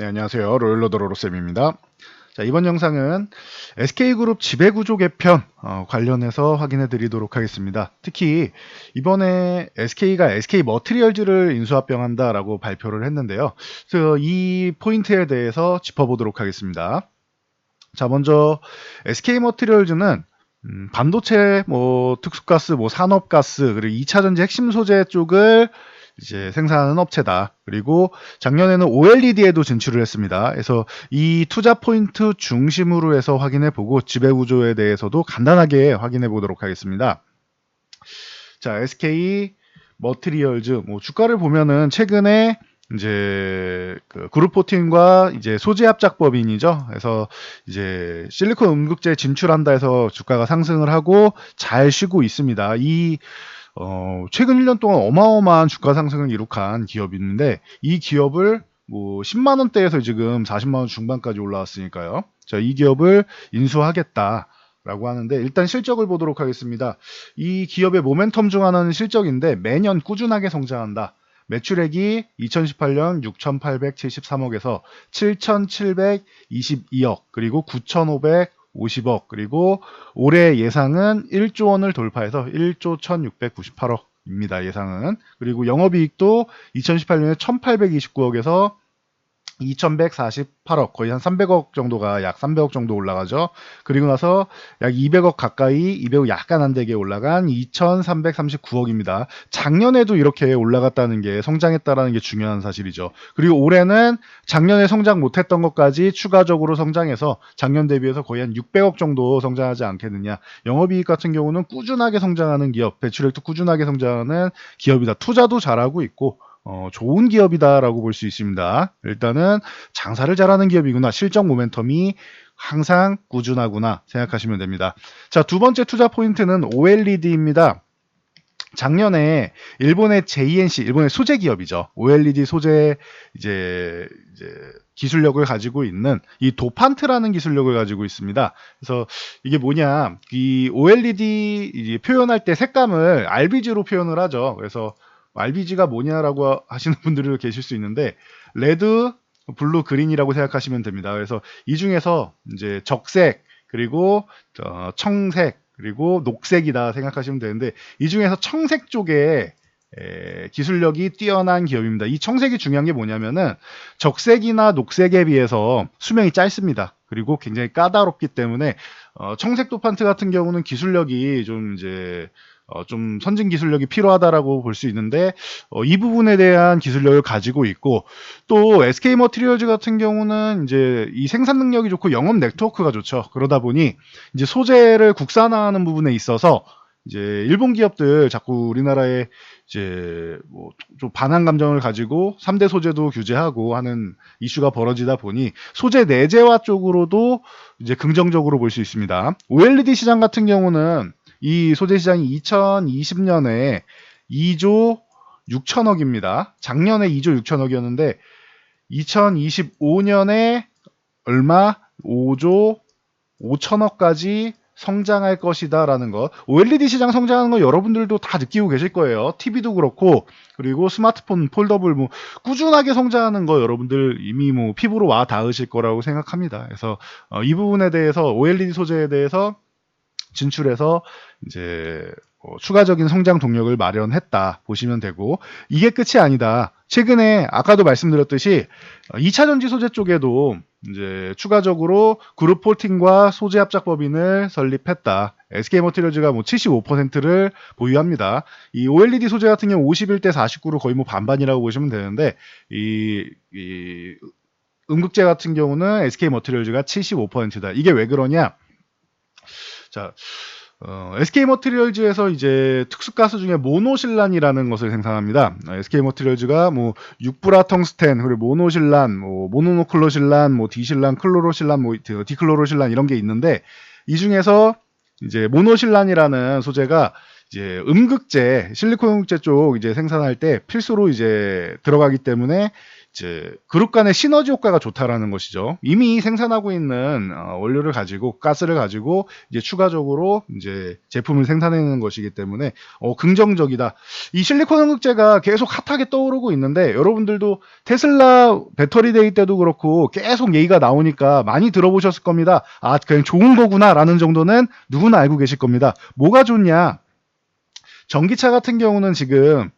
네, 안녕하세요. 로일러더로로 쌤입니다. 자, 이번 영상은 SK그룹 지배구조 개편 어, 관련해서 확인해 드리도록 하겠습니다. 특히 이번에 SK가 SK 머티리얼즈를 인수합병한다라고 발표를 했는데요. 그래서 이 포인트에 대해서 짚어보도록 하겠습니다. 자, 먼저 SK 머티리얼즈는 음, 반도체, 뭐 특수가스, 뭐 산업가스, 그리고 2차 전지 핵심 소재 쪽을 이제 생산하는 업체다. 그리고 작년에는 OLED에도 진출을 했습니다. 그래서 이 투자 포인트 중심으로 해서 확인해 보고 지배 구조에 대해서도 간단하게 확인해 보도록 하겠습니다. 자, SK 머티리얼즈 뭐 주가를 보면은 최근에 이제 그 그룹 포틴과 이제 소재 합작 법인이죠. 그래서 이제 실리콘 음극재 진출한다 해서 주가가 상승을 하고 잘 쉬고 있습니다. 이 어, 최근 1년 동안 어마어마한 주가 상승을 기록한 기업인데 이 기업을 뭐 10만 원대에서 지금 40만 원 중반까지 올라왔으니까요. 자, 이 기업을 인수하겠다. 라고 하는데 일단 실적을 보도록 하겠습니다. 이 기업의 모멘텀 중 하나는 실적인데 매년 꾸준하게 성장한다. 매출액이 2018년 6,873억에서 7,722억 그리고 9,550억 그리고 올해 예상은 1조 원을 돌파해서 1조 1,698억입니다. 예상은 그리고 영업이익도 2018년에 1,829억에서 2,148억, 거의 한 300억 정도가 약 300억 정도 올라가죠. 그리고 나서 약 200억 가까이, 200억 약간 안 되게 올라간 2,339억입니다. 작년에도 이렇게 올라갔다는 게 성장했다라는 게 중요한 사실이죠. 그리고 올해는 작년에 성장 못했던 것까지 추가적으로 성장해서 작년 대비해서 거의 한 600억 정도 성장하지 않겠느냐. 영업이익 같은 경우는 꾸준하게 성장하는 기업, 배출액도 꾸준하게 성장하는 기업이다. 투자도 잘하고 있고, 어, 좋은 기업이다라고 볼 수 있습니다. 일단은 장사를 잘하는 기업이구나. 실적 모멘텀이 항상 꾸준하구나 생각하시면 됩니다. 자, 두 번째 투자 포인트는 OLED입니다. 작년에 일본의 JNC, 일본의 소재 기업이죠. OLED 소재 이제, 이제 기술력을 가지고 있는 이 도판트라는 기술력을 가지고 있습니다. 그래서 이게 뭐냐, 이 OLED 표현할 때 색감을 RBG로 표현을 하죠. 그래서 RBG가 뭐냐라고 하시는 분들이 계실 수 있는데 레드, 블루, 그린이라고 생각하시면 됩니다. 그래서 이 중에서 이제 적색 그리고 어, 청색 그리고 녹색이다 생각하시면 되는데 이 중에서 청색 쪽에 에, 기술력이 뛰어난 기업입니다. 이 청색이 중요한 게 뭐냐면은 적색이나 녹색에 비해서 수명이 짧습니다. 그리고 굉장히 까다롭기 때문에 어, 청색 도판트 같은 경우는 기술력이 좀 이제 어, 좀 선진 기술력이 필요하다라고 볼 수 있는데 어, 이 부분에 대한 기술력을 가지고 있고 또 SK 머티리얼즈 같은 경우는 이제 이 생산 능력이 좋고 영업 네트워크가 좋죠. 그러다 보니 이제 소재를 국산화하는 부분에 있어서 이제 일본 기업들 자꾸 우리나라에 이제 뭐 좀 반한 감정을 가지고 3대 소재도 규제하고 하는 이슈가 벌어지다 보니 소재 내재화 쪽으로도 이제 긍정적으로 볼 수 있습니다. OLED 시장 같은 경우는 이 소재 시장이 2020년에 2조 6천억입니다. 작년에 2조 6천억이었는데 2025년에 얼마 5조 5천억까지 성장할 것이다라는 것. OLED 시장 성장하는 거 여러분들도 다 느끼고 계실 거예요. TV도 그렇고 그리고 스마트폰 폴더블 뭐 꾸준하게 성장하는 거 여러분들 이미 뭐 피부로 와 닿으실 거라고 생각합니다. 그래서 어, 이 부분에 대해서 OLED 소재에 대해서 진출해서 이제 뭐 추가적인 성장 동력을 마련했다 보시면 되고 이게 끝이 아니다. 최근에 아까도 말씀드렸듯이 2차 전지 소재 쪽에도 이제 추가적으로 그룹 폴팅과 소재 합작 법인을 설립했다. SK 머티리얼즈가 뭐 75%를 보유합니다. 이 OLED 소재 같은 경우 51대 49로 거의 뭐 반반이라고 보시면 되는데 이, 이 음극재 같은 경우는 SK 머티리얼즈가 75%다. 이게 왜 그러냐? 자, 어, SK 머티리얼즈에서 이제 특수 가스 중에 모노실란이라는 것을 생산합니다. 어, SK 머티리얼즈가 뭐 육브라 텅스텐 그리고 모노실란, 뭐 모노노클로실란, 뭐 디실란, 클로로실란, 뭐 디클로로실란 이런 게 있는데 이 중에서 이제 모노실란이라는 소재가 이제 음극재, 실리콘 음극재 쪽 이제 생산할 때 필수로 이제 들어가기 때문에 이제 그룹 간의 시너지 효과가 좋다라는 것이죠. 이미 생산하고 있는 어, 원료를 가지고 가스를 가지고 이제 추가적으로 이제 제품을 생산해내는 것이기 때문에 어, 긍정적이다. 이 실리콘 음극재가 계속 핫하게 떠오르고 있는데 여러분들도 테슬라 배터리 데이 때도 그렇고 계속 얘기가 나오니까 많이 들어보셨을 겁니다. 아 그냥 좋은 거구나라는 정도는 누구나 알고 계실 겁니다. 뭐가 좋냐? 전기차 같은 경우는 지금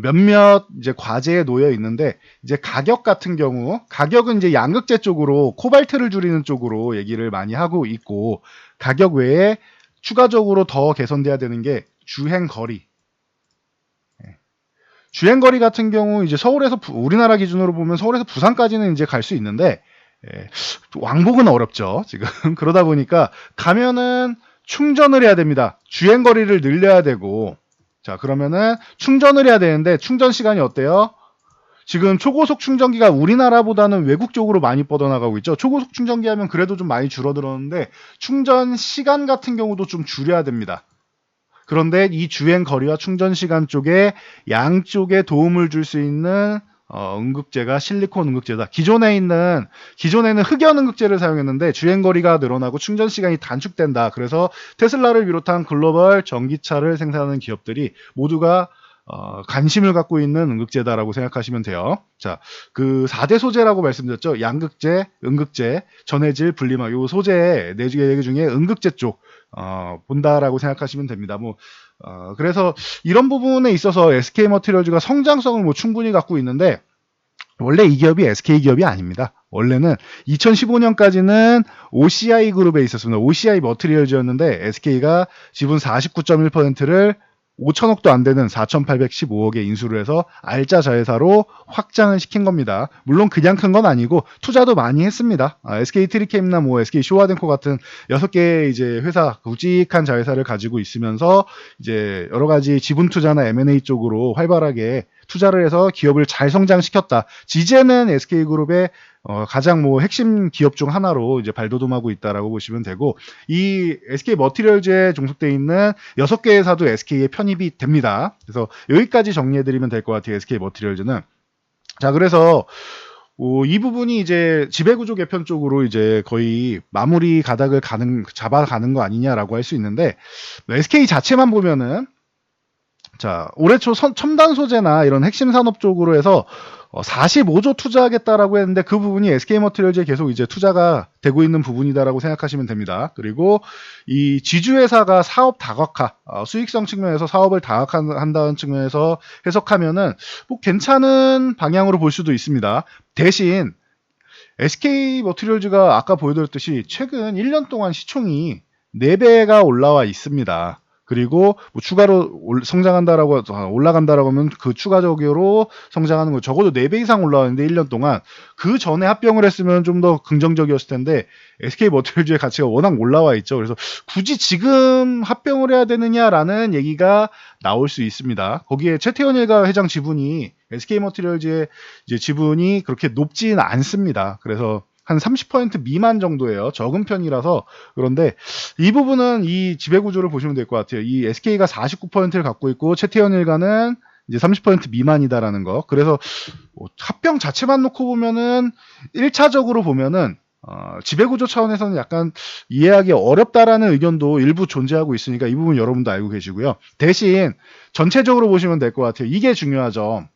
몇몇 이제 과제에 놓여 있는데 이제 가격 같은 경우 가격은 이제 양극재 쪽으로 코발트를 줄이는 쪽으로 얘기를 많이 하고 있고 가격 외에 추가적으로 더 개선돼야 되는 게 주행 거리. 예. 주행 거리 같은 경우 이제 서울에서 부- 우리나라 기준으로 보면 서울에서 부산까지는 이제 갈 수 있는데 예, 왕복은 어렵죠 지금 그러다 보니까 가면은 충전을 해야 됩니다. 주행 거리를 늘려야 되고 자, 그러면은 충전을 해야 되는데 충전 시간이 어때요? 지금 초고속 충전기가 우리나라보다는 외국 쪽으로 많이 뻗어나가고 있죠. 초고속 충전기 하면 그래도 좀 많이 줄어들었는데 충전 시간 같은 경우도 좀 줄여야 됩니다. 그런데 이 주행 거리와 충전 시간 쪽에 양쪽에 도움을 줄 수 있는 어, 응급제가 실리콘 응급제다. 기존에 있는 기존에는 흑연 응급제를 사용했는데 주행 거리가 늘어나고 충전 시간이 단축된다. 그래서 테슬라를 비롯한 글로벌 전기차를 생산하는 기업들이 모두가 어, 관심을 갖고 있는 응급제다라고 생각하시면 돼요. 자, 그 4대 소재라고 말씀드렸죠. 양극재, 응급제, 전해질, 분리막 요 소재 네개 중에 응급제 쪽 어, 본다라고 생각하시면 됩니다. 뭐 어, 그래서 이런 부분에 있어서 SK 머티리얼즈가 성장성을 뭐 충분히 갖고 있는데 원래 이 기업이 SK 기업이 아닙니다. 원래는 2015년까지는 OCI 그룹에 있었습니다. OCI 머티리얼즈였는데 SK가 지분 49.1%를 5천억도 안 되는 4,815억에 인수를 해서 알짜 자회사로 확장을 시킨 겁니다. 물론 그냥 큰 건 아니고 투자도 많이 했습니다. 아, SK 트리캠이나 뭐 SK 쇼와덴코 같은 여섯 개의 이제 회사 굵직한 자회사를 가지고 있으면서 이제 여러 가지 지분 투자나 M&A 쪽으로 활발하게 투자를 해서 기업을 잘 성장시켰다. 지제는 SK 그룹의 어, 가장 뭐 핵심 기업 중 하나로 이제 발돋움하고 있다라고 보시면 되고 이 SK 머티리얼즈에 종속돼 있는 여섯 개 회사도 SK에 편입이 됩니다. 그래서 여기까지 정리해드리면 될 것 같아요. SK 머티리얼즈는 자 그래서 어, 이 부분이 이제 지배구조 개편 쪽으로 이제 거의 마무리 가닥을 가는 잡아가는 거 아니냐라고 할 수 있는데 SK 자체만 보면은 자 올해 초 선- 첨단 소재나 이런 핵심 산업 쪽으로 해서 어, 45조 투자하겠다라고 했는데 그 부분이 SK 머티리얼즈에 계속 이제 투자가 되고 있는 부분이다라고 생각하시면 됩니다. 그리고 이 지주회사가 사업 다각화, 어, 수익성 측면에서 사업을 다각화한다는 측면에서 해석하면은 뭐 괜찮은 방향으로 볼 수도 있습니다. 대신 SK 머티리얼즈가 아까 보여드렸듯이 최근 1년 동안 시총이 4배가 올라와 있습니다. 그리고 뭐 추가로 올- 성장한다라고 아, 올라간다라고 하면 그 추가적으로 성장하는 거 적어도 4배 이상 올라왔는데 1년 동안 그 전에 합병을 했으면 좀 더 긍정적이었을 텐데 SK 머티리얼즈의 가치가 워낙 올라와 있죠. 그래서 굳이 지금 합병을 해야 되느냐라는 얘기가 나올 수 있습니다. 거기에 최태원 일가 회장 지분이 SK 머티리얼즈의 지분이 그렇게 높지는 않습니다. 그래서 한 30% 미만 정도예요. 적은 편이라서 그런데 이 부분은 이 지배 구조를 보시면 될 것 같아요. 이 SK가 49%를 갖고 있고 최태원 일가는 이제 30% 미만이다라는 거. 그래서 뭐 합병 자체만 놓고 보면은 1차적으로 보면은 어, 지배구조 차원에서는 약간 이해하기 어렵다라는 의견도 일부 존재하고 있으니까 이 부분 여러분도 알고 계시고요. 대신 전체적으로 보시면 될 것 같아요. 이게 중요하죠.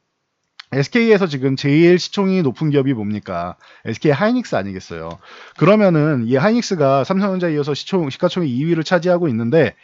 SK에서 지금 제일 시총이 높은 기업이 뭡니까? SK 하이닉스 아니겠어요? 그러면은 이 하이닉스가 삼성전자에 이어서 시총 시가총액 2위를 차지하고 있는데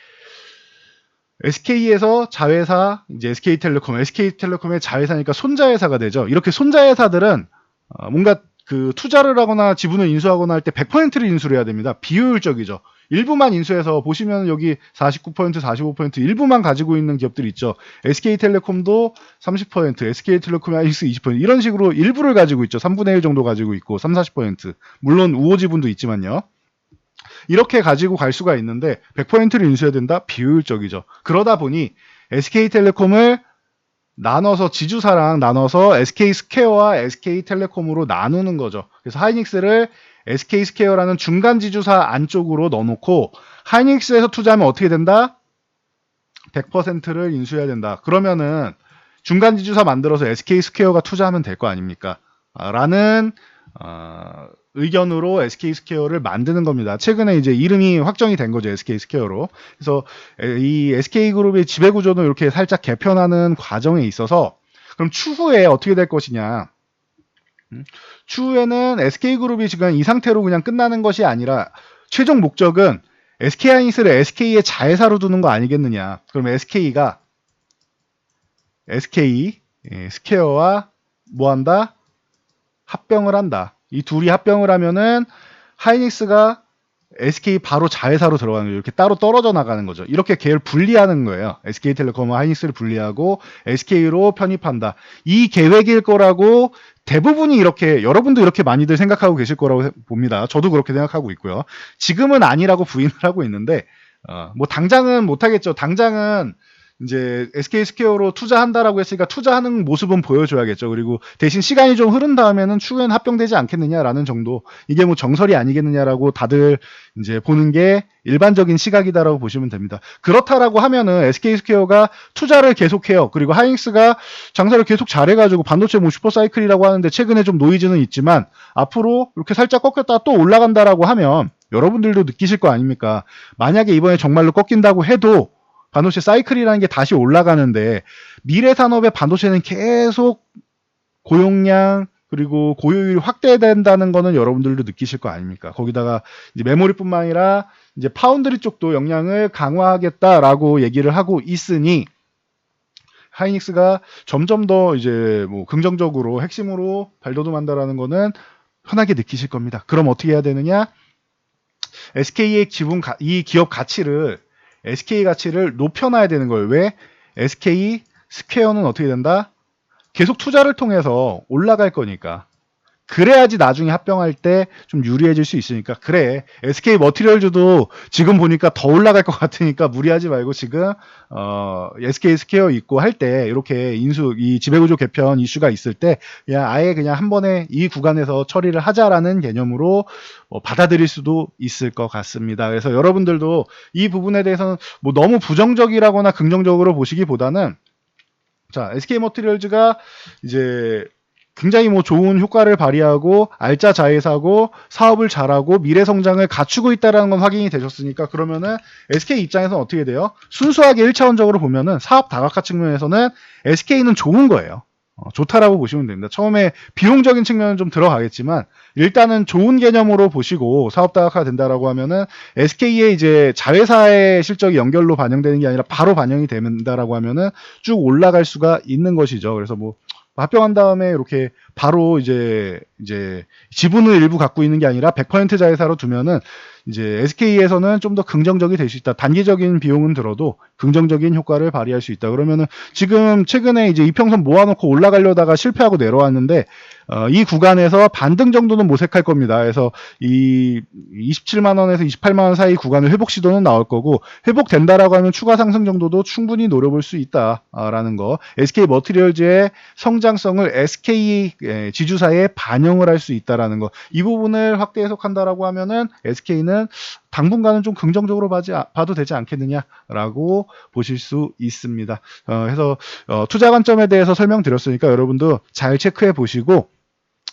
SK에서 자회사 이제 SK텔레콤, SK텔레콤의 자회사니까 손자회사가 되죠. 이렇게 손자회사들은 어, 뭔가 그 투자를 하거나 지분을 인수하거나 할 때 100%를 인수를 해야 됩니다. 비효율적이죠. 일부만 인수해서 보시면 여기 49%, 45% 일부만 가지고 있는 기업들이 있죠. SK텔레콤도 30%, SK텔레콤이 하이닉스 20% 이런 식으로 일부를 가지고 있죠. 3분의 1 정도 가지고 있고 3, 40% 물론 우호 지분도 있지만요. 이렇게 가지고 갈 수가 있는데 100%를 인수해야 된다? 비효율적이죠. 그러다 보니 SK텔레콤을 나눠서 지주사랑 나눠서 SK스퀘어와 SK텔레콤으로 나누는 거죠. 그래서 하이닉스를 SK스퀘어라는 중간 지주사 안쪽으로 넣어놓고 하이닉스에서 투자하면 어떻게 된다? 100%를 인수해야 된다. 그러면은 중간 지주사 만들어서 SK 스퀘어가 투자하면 될 거 아닙니까? 아, 라는 어, 의견으로 SK 스퀘어를 만드는 겁니다. 최근에 이제 이름이 확정이 된 거죠. SK 스퀘어로. 그래서 에, 이 SK 그룹의 지배 구조는 이렇게 살짝 개편하는 과정에 있어서 그럼 추후에 어떻게 될 것이냐? 음, 추후에는 SK 그룹이 지금 이 상태로 그냥 끝나는 것이 아니라 최종 목적은 SK 하이닉스를 SK의 자회사로 두는 거 아니겠느냐? 그럼 SK가 SK 예, 스퀘어와 뭐 한다? 합병을 한다. 이 둘이 합병을 하면은 하이닉스가 SK 바로 자회사로 들어가는 거예요. 이렇게 따로 떨어져 나가는 거죠. 이렇게 계열 분리하는 거예요. SK텔레콤은 하이닉스를 분리하고 SK로 편입한다. 이 계획일 거라고 대부분이 이렇게 여러분도 이렇게 많이들 생각하고 계실 거라고 봅니다. 저도 그렇게 생각하고 있고요. 지금은 아니라고 부인을 하고 있는데 어, 뭐 당장은 못 하겠죠. 당장은 이제 SK 스퀘어로 투자한다라고 했으니까 투자하는 모습은 보여줘야겠죠. 그리고 대신 시간이 좀 흐른 다음에는 추후엔 합병되지 않겠느냐라는 정도. 이게 뭐 정설이 아니겠느냐라고 다들 이제 보는 게 일반적인 시각이다라고 보시면 됩니다. 그렇다라고 하면은 SK 스퀘어가 투자를 계속해요. 그리고 하이닉스가 장사를 계속 잘해가지고 반도체 뭐 슈퍼사이클이라고 하는데 최근에 좀 노이즈는 있지만 앞으로 이렇게 살짝 꺾였다가 또 올라간다라고 하면 여러분들도 느끼실 거 아닙니까? 만약에 이번에 정말로 꺾인다고 해도 반도체 사이클이라는 게 다시 올라가는데 미래 산업의 반도체는 계속 고용량 그리고 고효율이 확대된다는 거는 여러분들도 느끼실 거 아닙니까? 거기다가 이제 메모리뿐만 아니라 이제 파운드리 쪽도 역량을 강화하겠다라고 얘기를 하고 있으니 하이닉스가 점점 더 이제 뭐 긍정적으로 핵심으로 발돋움한다라는 거는 흔하게 느끼실 겁니다. 그럼 어떻게 해야 되느냐? SK의 지분 가, 이 기업 가치를 SK 가치를 높여놔야 되는 거예요. 왜? SK 스퀘어는 어떻게 된다? 계속 투자를 통해서 올라갈 거니까. 그래야지 나중에 합병할 때 좀 유리해질 수 있으니까 그래 SK 머티리얼즈도 지금 보니까 더 올라갈 것 같으니까 무리하지 말고 지금 어 SK 스퀘어 있고 할 때 이렇게 인수 이 지배구조 개편 이슈가 있을 때 그냥 아예 그냥 한 번에 이 구간에서 처리를 하자라는 개념으로 뭐 받아들일 수도 있을 것 같습니다. 그래서 여러분들도 이 부분에 대해서는 뭐 너무 부정적이라거나 긍정적으로 보시기보다는 자 SK 머티리얼즈가 이제 굉장히 뭐 좋은 효과를 발휘하고 알짜 자회사고 사업을 잘하고 미래 성장을 갖추고 있다라는 건 확인이 되셨으니까 그러면은 SK 입장에서는 어떻게 돼요? 순수하게 1차원적으로 보면은 사업 다각화 측면에서는 SK는 좋은 거예요. 어, 좋다라고 보시면 됩니다. 처음에 비용적인 측면은 좀 들어가겠지만 일단은 좋은 개념으로 보시고 사업 다각화 된다라고 하면은 SK의 이제 자회사의 실적이 연결로 반영되는 게 아니라 바로 반영이 된다라고 하면은 쭉 올라갈 수가 있는 것이죠. 그래서 뭐 합병한 다음에 이렇게 바로 이제 이제 지분을 일부 갖고 있는 게 아니라 100% 자회사로 두면은 이제 SK에서는 좀 더 긍정적이 될 수 있다. 단기적인 비용은 들어도 긍정적인 효과를 발휘할 수 있다. 그러면은 지금 최근에 이제 이평선 모아놓고 올라가려다가 실패하고 내려왔는데 어, 이 구간에서 반등 정도는 모색할 겁니다. 그래서 이 27만 원에서 28만 원 사이 구간을 회복 시도는 나올 거고 회복된다라고 하면 추가 상승 정도도 충분히 노려볼 수 있다라는 거. SK 머티리얼즈의 성장성을 SK 예, 지주사에 반영을 할 수 있다라는 거. 이 부분을 확대 해석한다라고 하면은 SK는 당분간은 좀 긍정적으로 봐지, 봐도 되지 않겠느냐라고 보실 수 있습니다. 어, 그래서 어, 투자 관점에 대해서 설명드렸으니까 여러분도 잘 체크해 보시고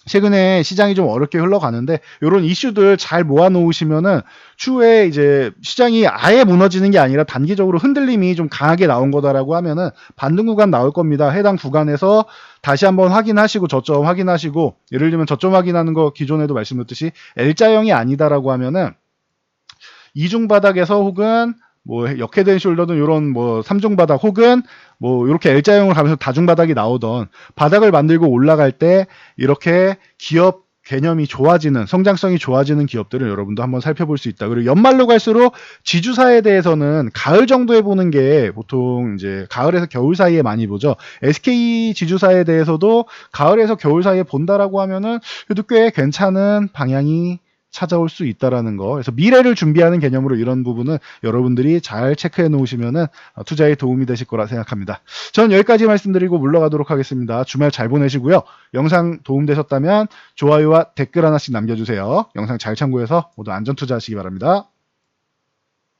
최근에 시장이 좀 어렵게 흘러가는데 이런 이슈들 잘 모아 놓으시면은 추후에 이제 시장이 아예 무너지는 게 아니라 단기적으로 흔들림이 좀 강하게 나온 거다라고 하면은 반등 구간 나올 겁니다. 해당 구간에서 다시 한번 확인하시고 저점 확인하시고 예를 들면 저점 확인하는 거 기존에도 말씀드렸듯이 L자형이 아니다라고 하면은 이중 바닥에서 혹은 뭐 역회된 숄더든 이런 뭐 삼중 바닥 혹은 뭐 이렇게 L자형을 가면서 다중 바닥이 나오던 바닥을 만들고 올라갈 때 이렇게 기업 개념이 좋아지는 성장성이 좋아지는 기업들을 여러분도 한번 살펴볼 수 있다. 그리고 연말로 갈수록 지주사에 대해서는 가을 정도에 보는 게 보통 이제 가을에서 겨울 사이에 많이 보죠. SK 지주사에 대해서도 가을에서 겨울 사이에 본다라고 하면은 그래도 꽤 괜찮은 방향이 찾아올 수 있다라는 거. 그래서 미래를 준비하는 개념으로 이런 부분은 여러분들이 잘 체크해 놓으시면은 투자에 도움이 되실 거라 생각합니다. 전 여기까지 말씀드리고 물러가도록 하겠습니다. 주말 잘 보내시고요. 영상 도움되셨다면 좋아요와 댓글 하나씩 남겨주세요. 영상 잘 참고해서 모두 안전 투자하시기 바랍니다.